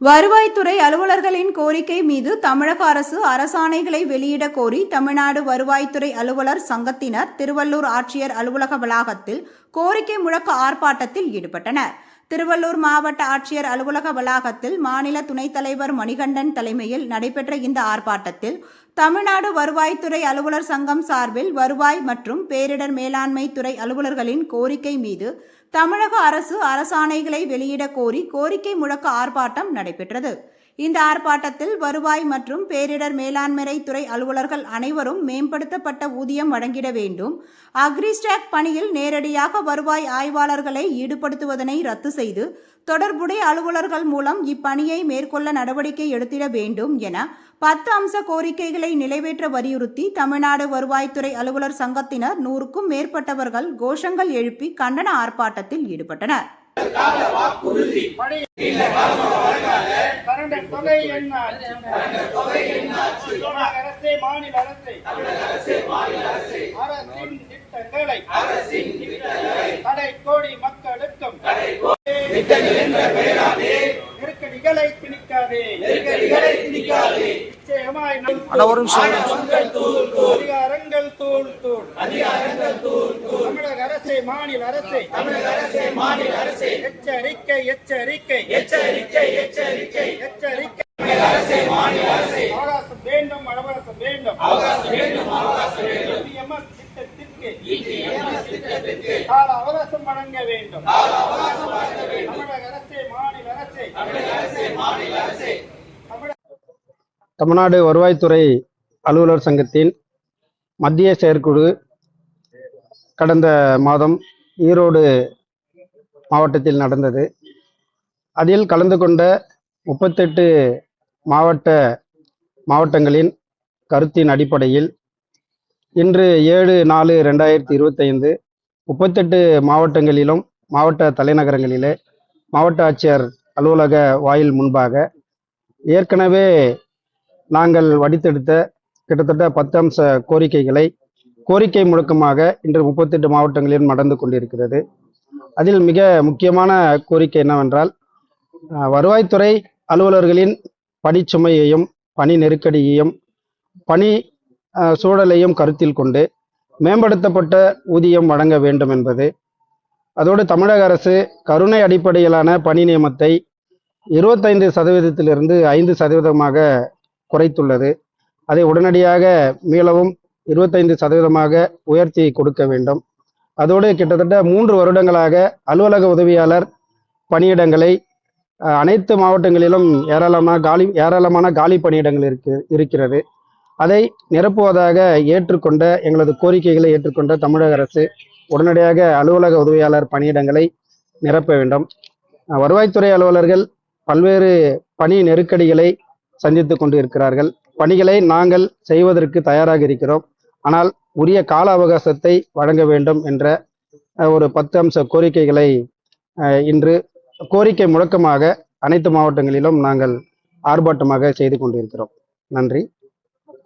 வருவாய்த்துறை அலுவலர்களின் கோரிக்கை மீது தமிழக அரசு அரசாணைகளை வெளியிட கோரி தமிழ்நாடு வருவாய்த்துறை அலுவலர் சங்கத்தினர் திருவள்ளூர் ஆட்சியர் அலுவலக வளாகத்தில் கோரிக்கை முழக்க ஆர்ப்பாட்டத்தில் ஈடுபட்டனர். திருவள்ளூர் மாவட்ட ஆட்சியர் அலுவலக வளாகத்தில் மாநில துணைத் தலைவர் மணிகண்டன் தலைமையில் நடைபெற்ற இந்த ஆர்ப்பாட்டத்தில் தமிழ்நாடு வருவாய்த்துறை அலுவலர் சங்கம் சார்பில் வருவாய் மற்றும் பேரிடர் மேலாண்மை துறை அலுவலர்களின் கோரிக்கை மீது தமிழக அரசு அரசாணைகளை வெளியிட கோரி கோரிக்கை முழக்க ஆர்ப்பாட்டம் நடைபெற்றது. இந்த ஆர்ப்பாட்டத்தில் வருவாய் மற்றும் பேரிடர் மேலாண்மை துறை அலுவலர்கள் அனைவரும் மேம்படுத்தப்பட்ட ஊதியம் வழங்கிட வேண்டும். அக்ரிஸ்டாக் பணியில் நேரடியாக வருவாய் ஆய்வாளர்களை ஈடுபடுத்துவதனை ரத்து செய்து தொடர்புடைய அலுவலர்கள் மூலம் இப்பணியை மேற்கொள்ள நடவடிக்கை எடுத்திட வேண்டும் என பத்து அம்ச கோரிக்கைகளை நிறைவேற்ற வலியுறுத்தி தமிழ்நாடு வருவாய்த்துறை அலுவலர் சங்கத்தினர் நூறுக்கும் மேற்பட்டவர்கள் கோஷங்கள் எழுப்பி கண்டன ஆர்ப்பாட்டத்தில் ஈடுபட்டனர். தொகை என்ன அரசே மாநில அரசை அரசின் திட்டங்களை கடை கோடி மக்களுக்கும் நெருக்கடிகளை திணிக்காதே நிச்சயமாய் நம் அதிகாரங்கள் தூள் தூள் தமிழக அரசை மாநில அரசை எச்சரிக்கை எச்சரிக்கை எச்சரிக்கை எச்சரிக்கை. எச்சரிக்கை. அவகாசம் வேண்டும் அவகாசம் வேண்டும் EMS திட்டத்திற்கு கால அவகாசம் வழங்க வேண்டும். தமிழக அரசே மாநில அரசே. தமிழக தமிழ்நாடு வருவாய்த்துறை அலுவலர் சங்கத்தின் மத்திய செயற்குழு கடந்த மாதம் ஈரோடு மாவட்டத்தில் நடந்தது. அதில் கலந்து கொண்ட முப்பத்தெட்டு மாவட்ட மாவட்டங்களின் கருத்தின் அடிப்படையில் இன்று ஏழு நாலு ரெண்டாயிரத்தி இருபத்தைந்து முப்பத்தெட்டு மாவட்டங்களிலும் மாவட்ட தலைநகரங்களிலே மாவட்ட ஆட்சியர் அலுவலக வாயில் முன்பாக ஏற்கனவே நாங்கள் வடித்தெடுத்த கிட்டத்தட்ட பத்து அம்ச கோரிக்கைகளை கோரிக்கை முழக்கமாக இன்று முப்பத்தெட்டு மாவட்டங்களிலும் நடந்து கொண்டிருக்கிறது. அதில் மிக முக்கியமான கோரிக்கை என்னவென்றால் வருவாய்த்துறை அலுவலர்களின் பணிச்சுமையையும் பணி நெருக்கடியையும் பணி சூழலையும் கருத்தில் கொண்டு மேம்படுத்தப்பட்ட ஊதியம் வழங்க வேண்டும் என்பது. அதோடு தமிழக அரசு கருணை அடிப்படையிலான பணி நியமத்தை இருபத்தைந்து சதவீதத்திலிருந்து ஐந்து சதவீதமாக குறைத்துள்ளது. அதை உடனடியாக மீளவும் இருபத்தைந்து சதவீதமாக உயர்த்தி கொடுக்க வேண்டும். அதோடு கிட்டத்தட்ட மூன்று வருடங்களாக அலுவலக உதவியாளர் பணியிடங்களை அனைத்து மாவட்டங்களிலும் ஏராளமான காலி ஏராளமான காலி பணியிடங்கள் இருக்கு இருக்கிறது. அதை நிரப்புவதாக ஏற்றுக்கொண்ட எங்களது கோரிக்கைகளை ஏற்றுக்கொண்ட தமிழக அரசு உடனடியாக அலுவலக உதவியாளர் பணியிடங்களை நிரப்ப வேண்டும். வருவாய்த்துறை அலுவலர்கள் பல்வேறு பணி நெருக்கடிகளை சந்தித்து கொண்டு இருக்கிறார்கள் பணிகளை நாங்கள் செய்வதற்கு தயாராக இருக்கிறோம். ஆனால் உரிய கால அவகாசத்தை வழங்க வேண்டும் என்ற ஒரு பத்து அம்ச கோரிக்கைகளை இன்று கோரிக்கை முழக்கமாக அனைத்து மாவட்டங்களிலும் நாங்கள் ஆர்ப்பாட்டமாக செய்து கொண்டிருக்கிறோம். நன்றி.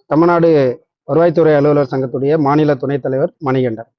தமிழ்நாடு வருவாய்த்துறை அலுவலர் சங்கத்துடைய மாநில துணைத் தலைவர் மணிகண்டன்.